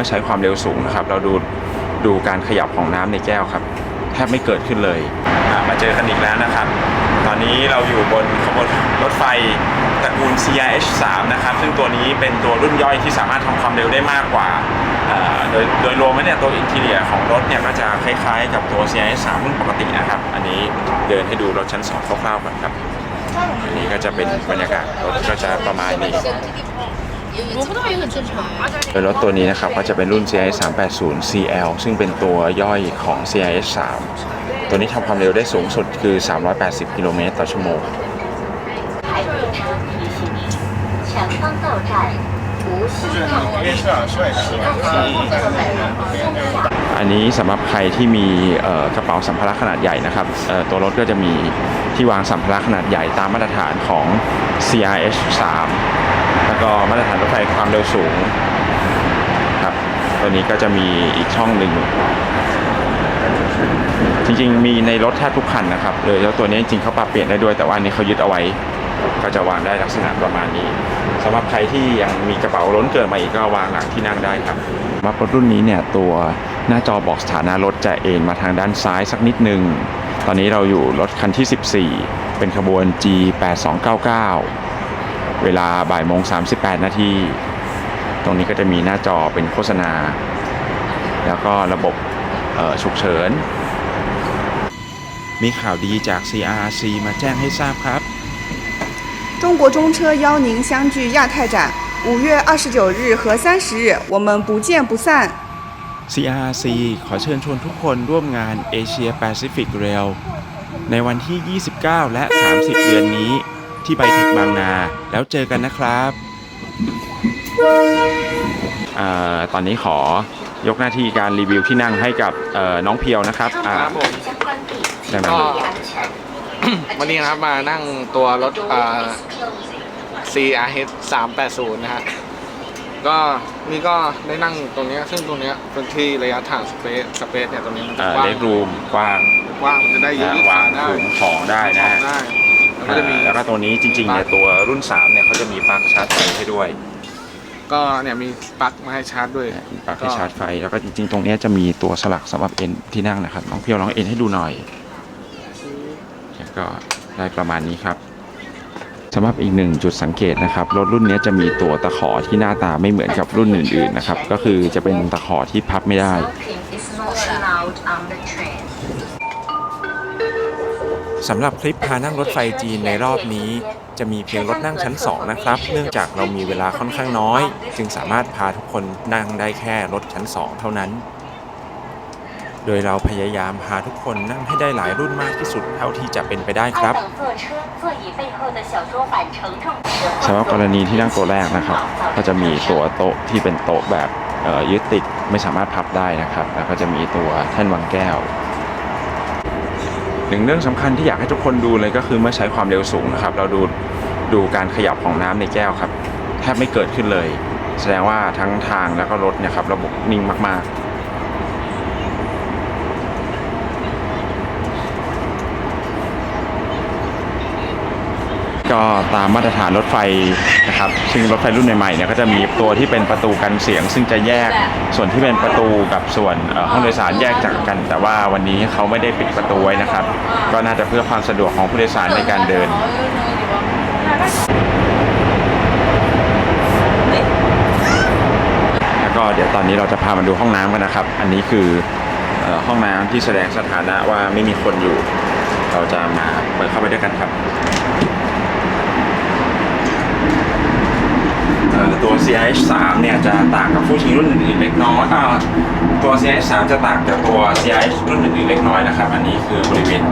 มื่อใช้ความเร็วสูงนะครับ เราดูดูการขยับของน้ำในแก้วครับ แทบไม่เกิดขึ้นเลยมาเจอกันอีกแล้วนะครับ ตอนนี้เราอยู่บนขบวนรถไฟตระกูล CRH3 นะครับ ซึ่งตัวนี้เป็นตัวรุ่นย่อยที่สามารถทำความเร็วได้มากกว่า โดยโดยรวมแล้วเนี่ยตัวอินทีเลียของรถเนี่ยก็จะคล้ายๆ กับตัว CRH3 รุ่นปกตินะครับ อันนี้เดินให้ดูรถชั้น 2 คร่าวๆก่อนครับ อันนี้ก็จะเป็นบรรยากาศรถก็จะประมาณนี้ โดยรถตัวนี้นะครับก็จะเป็นรุ่น CIS 380 CL ซึ่งเป็นตัวย่อยของ CIS 3 ตัวนี้ทำความเร็วได้สูงสุดคือ 380 กิโลเมตรต่อชั่วโมงอันนี้สำหรับใครที่มีกระเป๋าสัมภาระขนาดใหญ่นะครับตัวรถก็จะมีที่วางสัมภาระขนาดใหญ่ตามมาตรฐานของ CRH 3 ก็มาตรฐานรถไฟความเร็วสูงครับตัวนี้ก็จะมีอีกช่องหนึ่งจริงๆ มีในรถแทบทุกคันนะครับเลยแล้วตัวนี้จริงๆเขาปรับเปลี่ยนได้ด้วยแต่ว่าอันนี้เขายึดเอาไว้ ก็จะวางได้ลักษณะประมาณนี้สำหรับใครที่ยังมีกระเป๋าล้นเกินมาอีกก็วางหลังที่นั่งได้ครับสำหรับรถรุ่นนี้เนี่ยตัวหน้าจอบอกสถานะรถจะเอ็นมาทางด้านซ้ายสักนิดนึง ตอนนี้เราอยู่รถคันที่ 14 เป็นขบวน G8299 เวลาบ่ายโมง38 นาที ตรงนี้ก็จะมีหน้าจอเป็นโฆษณา แล้วก็ระบบเอ่อฉุกเฉิน มีข่าวดีจาก CRRC มาแจ้งให้ทราบครับ 中国中车邀您相聚亚太展，五月二十九日和三十日，我们不见不散。 CRRC ขอเชิญชวนทุกคนร่วมงาน Asia Pacific Rail ในวันที่ 29 และ 30 เดือนนี้ ที่ไบเทคบางนา แล้วเจอกันนะครับอตอนนี้ขอยกหน้าที่การรีวิวที่นั่งให้กับน้องเพียวนะครับครับผมได้มวันนี้นะครับมานั่งตัวรถ CRH 380 นะฮะ ก็นี่ก็ได้นั่งตรงนี้ซึ่งตรงนี้พื้นที่ระยะทางสเปซสเปซเนี่ยตรงนี้มันกว้างเล็กรูมกว้างกว้างมันจะได้ยืดวางถุงของได้นะ แล้วก็จะมีอ่าแล้วก็ตัวนี้จริงๆเนี่ยตัวรุ่น 3 เนี่ยเขาจะมีปลั๊กชาร์จไฟให้ด้วย ก็เนี่ยมีปลั๊กมาให้ชาร์จด้วยปลั๊กให้ชาร์จไฟ แล้วก็จริงๆ ตรงเนี้ยจะมีตัวสลักสำหรับเอ็นที่นั่งนะครับน้องเพียวลองเอ็นให้ดูหน่อยแล้วก็ได้ประมาณนี้ครับสำหรับอีกหนึ่งจุดสังเกตนะครับรถรุ่นเนี้ยจะมีตัวตะขอที่หน้าตาไม่เหมือนกับรุ่นอื่นๆนะครับก็คือจะเป็นตะขอที่พับไม่ได้ สำหรับคลิปพานั่งรถไฟจีนในรอบนี้ จะมีเพียงรถนั่งชั้น 2 นะครับ เนื่องจากเรามีเวลาค่อนข้างน้อย จึงสามารถพาทุกคนนั่งได้แค่รถชั้น 2 เท่านั้น โดยเราพยายามพาทุกคนนั่งให้ได้หลายรุ่นมากที่สุดเท่าที่จะเป็นไปได้ครับสำหรับกรณีที่นั่งตัวแรกนะครับ ก็จะมีตัวโต๊ะที่เป็นโต๊ะแบบยึดติดไม่สามารถพับได้นะครับ แล้วก็จะมีตัวแท่นวางแก้ว หนึ่งเรื่องสำคัญที่อยากให้ทุกคนดูเลยก็คือเมื่อใช้ความเร็วสูงนะครับ เราดูดูการขยับของน้ำในแก้วครับ แทบไม่เกิดขึ้นเลย แสดงว่าทั้งทางแล้วก็รถเนี่ยครับระบบนิ่งมากๆ ก็ตามมาตรฐานรถไฟนะครับซึ่งรถไฟรุ่นใหม่ๆเนี่ยก็จะมีตัวที่เป็นประตูกันเสียง ซึ่งจะแยกส่วนที่เป็นประตูกับส่วนห้องโดยสารแยกจากกัน แต่ว่าวันนี้เขาไม่ได้ปิดประตูไว้นะครับ ก็น่าจะเพื่อความสะดวกของผู้โดยสารในการเดินแล้วก็เดี๋ยวตอนนี้เราจะพามาดูห้องน้ำกันนะครับ อันนี้คือเอ่อห้องน้ำที่แสดงสถานะว่าไม่มีคนอยู่ เราจะมาเปิดเข้าไปด้วยกันครับ เอ่อ ตัว CIH 3 เนี่ยจะต่างกับผู้ชิงรุ่นอื่นๆเล็กน้อยตัว CIH 3 จะต่างจากตัว CIH รุ่นอื่นๆเล็กน้อยนะครับ อันนี้คือบริเวณ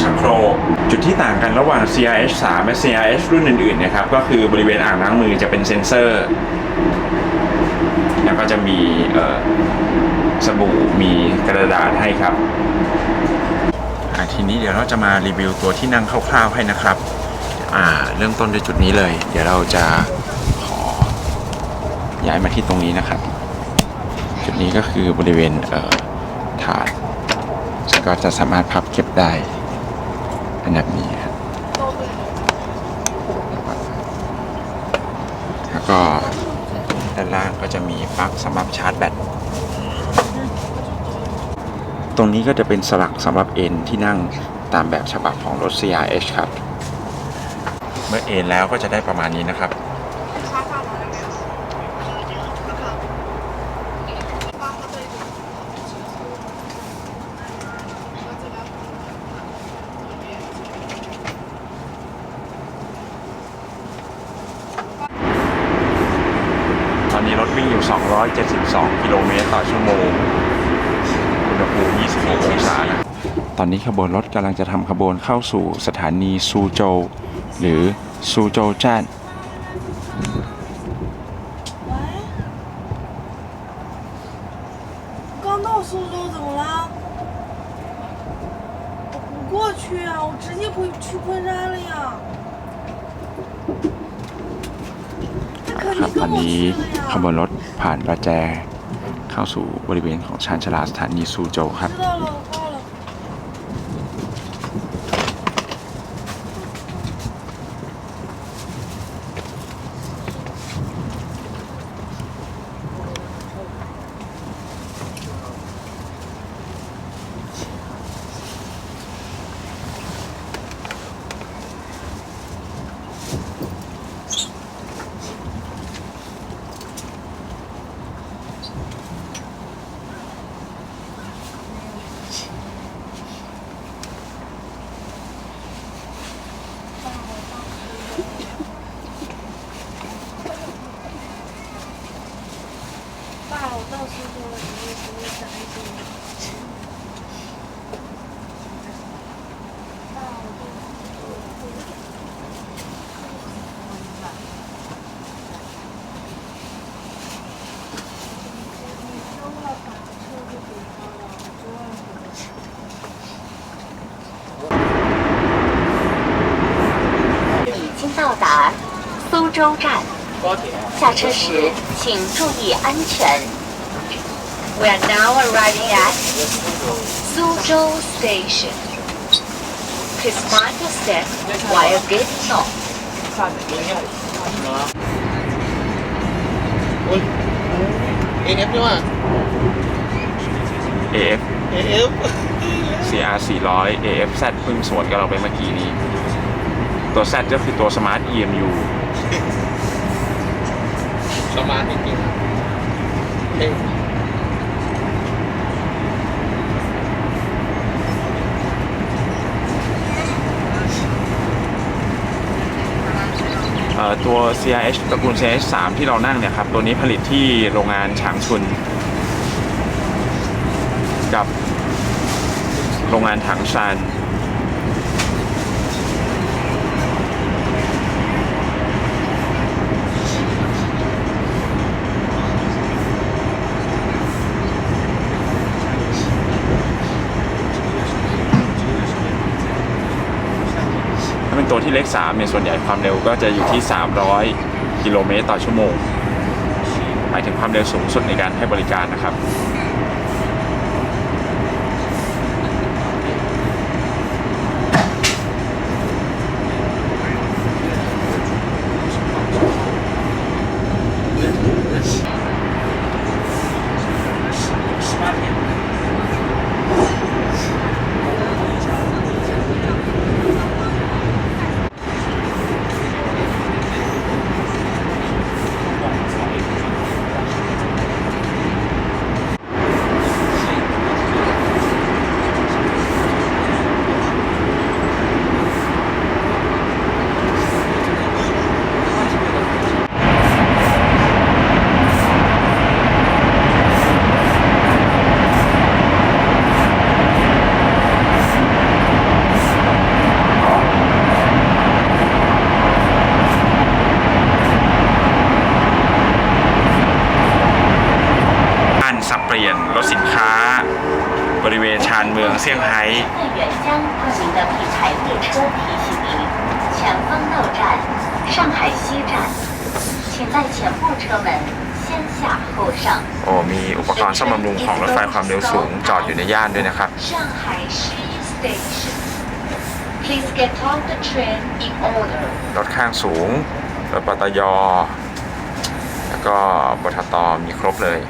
ชักโครกจุดที่ต่างกันระหว่าง CIH 3 และ CIH รุ่นอื่นๆนะครับก็คือบริเวณอ่างล้างมือจะเป็นเซ็นเซอร์ แล้วก็จะมีสบู่มีกระดาษให้ครับทีนี้เดี๋ยวเราจะมารีวิวตัวที่นั่งคร่าวๆให้นะครับเริ่มต้นด้วยจุดนี้เลย เดี๋ยวเราจะ ย้ายมาที่ตรงนี้นะครับ จุดนี้ก็คือบริเวณเถาดซึ่งก็จะสามารถพับเก็บได้เป็นแบบนี้ครับแล้วก็ด้านล่างก็จะมีปลั๊กสำหรับชาร์จแบตตรงนี้ก็จะเป็นสลักสำหรับเอ็นที่นั่งตามแบบฉบับของรถ CRH ครับ เมื่อเอ็นแล้วก็จะได้ประมาณนี้นะครับ ตอนนี้รถวิ่งอยู่ 272 กิโลเมตรต่อชั่วโมง อุณหภูมิ 26 องศานะ ตอนนี้ขบวนรถกำลังจะทำขบวนเข้าสู่สถานีซูโจวหรือซูโจวจ้าน 刚到苏州怎么了？我不过去啊，我直接回去昆山了呀。 นะครับตอนนี้ขบวนรถผ่านประแจ เข้าสู่บริเวณของชานชาลาสถานีซูโจครับ 苏州站，下车时请注意安全。We are now arriving at Suzhou Station. Please mind your step while getting off. อุ้ย AF ด้วยว่ะ AF AF CR 400 AF Z เพิ่งสวนกับเราไปเมื่อกี้นี้ ตัว Z ก็คือตัว Smart EMU สมาร์ทจริงๆเท่เออตัว CRH ตระกูล CRH 3ที่เรานั่งเนี่ยครับ ตัวนี้ผลิตที่โรงงานฉางชุน กับโรงงานถังซาน ตัวที่เลข3เนี่ยส่วนใหญ่ความเร็วก็จะอยู่ที่ 300 กิโลเมตรต่อชั่วโมง หมายถึงความเร็วสูงสุดในการให้บริการนะครับ ลี่ยนรถสินค้า บริเวณชานเมืองเซี่ยงไฮ้โอ้มีอุปกรณ์ซ่อมบำรุงของรถไฟความเร็วสูงจอดอยู่ในย่านด้วยนะครับรถข้างสูง รถปตย แล้วก็บทตมีครบเลย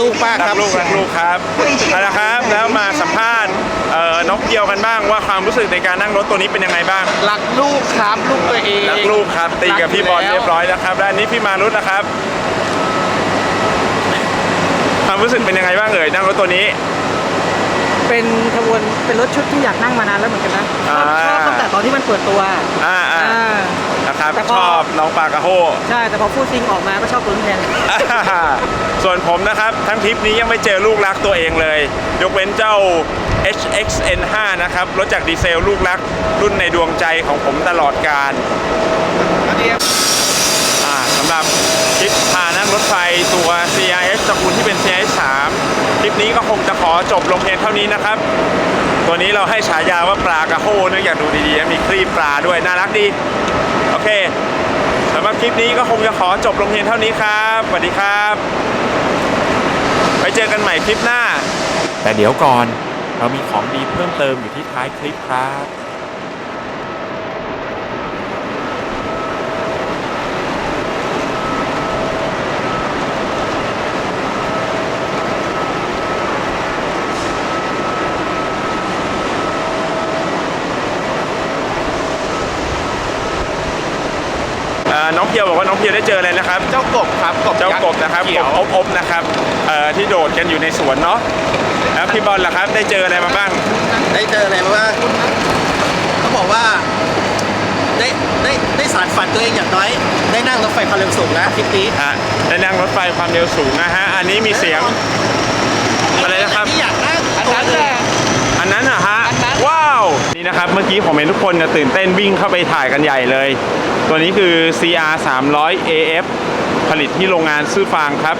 ลูกมากรัครักบลูกรักลูกครับเอาละครับ แล้วมาสัมภาษณ์เอ่อนกเกียวกันบ้างว่าความรู้สึกในการนั่งรถตัวนี้เป็นยังไงบ้าง รักลูกครับลูกตัวเองรักลูกครับตีกับพี่บอลเรียบร้อยแล้วครับและอันนี้พี่มารุตนะครับ ความรู้สึกเป็นยังไงบ้างเอ่ยนั่งรถตัวนี้ เป็นขบวนเป็นรถชุดที่อยากนั่งมานานแล้วเหมือนกันนะชอบอ่า ชอบตั้งแต่ตอนที่มันเปิดตัว อ่าอ่าอ่านะ ครับแต่พอชอบน้องปลากระโฮ ใช่แต่พอพูดจริงออกมาก็ชอบตัวนี้แทน ส่วนผมนะครับทั้งทริปนี้ยังไม่เจอลูกรักตัวเองเลย ยกเว้นเจ้า HXN5 นะครับรถจากดีเซลลูกรักรุ่นในดวงใจของผมตลอดการอ่าสำหรับทริปพานั่งรถไฟตัว CRS ตระกูลที่เป็น CRS 3ทริปนี้ก็คงจะขอจบลงเพียงเท่านี้นะครับ ตัวนี้เราให้ฉายาว่าปลากระโฮเนื่องจากดูดีๆ มีครีบปลาด้วย น่ารักดี โอเคสำหรับคลิปนี้ก็คงจะขอจบลงเพียงเท่านี้ครับสวัสดีครับ ไปเจอกันใหม่คลิปหน้า แต่เดี๋ยวก่อน เรามีของดีเพิ่มเติมอยู่ที่ท้ายคลิปครับ น้องเพียวบอกว่าน้องเพียวได้เจออะไรนะครับ เจ้ากบครับกบเจ้ากบนะครับเขีกยวบอบๆนะครับเอ่อที่โดดกันอยู่ในสวนเนาะแล้วพี่บอลล่ะครับได้เจออะไรมาบ้าง ได้เจออะไรมาบ้างเขาบอกว่าได้ได้ได้สารฝันตัวเองอย่างน้อย ได้นั่งรถไฟความเร็วสูงนะทริปนี้ฮะได้นั่งรถไฟความเร็วสูงนะฮะอันนี้มีเสียงอะไรนะครับที่อยากนั่งอันนั้นแหละ อันนั้นเหรอะฮะ ว้าว นะครับ เมื่อกี้ผมเห็นทุกคนจะตื่นเต้นวิ่งเข้าไปถ่ายกันใหญ่เลย ตัวนี้คือ CR 300 AF ผลิตที่โรงงานซื่อฟางครับ